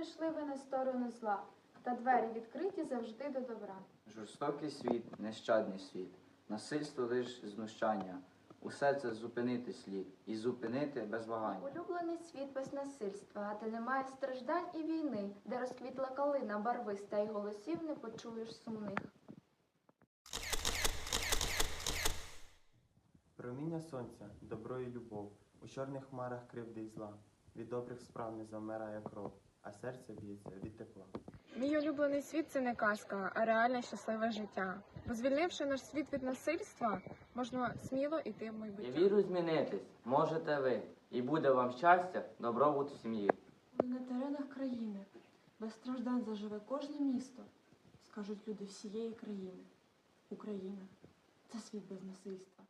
прийшли ви на сторону зла, та двері відкриті завжди до добра. Жорстокий світ, нещадний світ, насильство лиш знущання. Усе це зупинити слід і зупинити без вагання. Улюблений світ без насильства, а де немає страждань і війни, де розквітла калина барвиста, і голосів не почуєш сумних. Проміння сонця, добро і любов, у чорних хмарах кривди й зла. Від добрих справ не завмирає кров, а серце б'ється від тепла. Мій улюблений світ це не казка, а реальне щасливе життя. Бо звільнивши наш світ від насильства, можна сміло йти в Я майбутнє. вірю змінитись, можете ви, і буде вам щастя, добробут в сім'ї. На теренах країни без страждань заживе кожне місто, скажуть люди всієї країни. Україна це світ без насильства.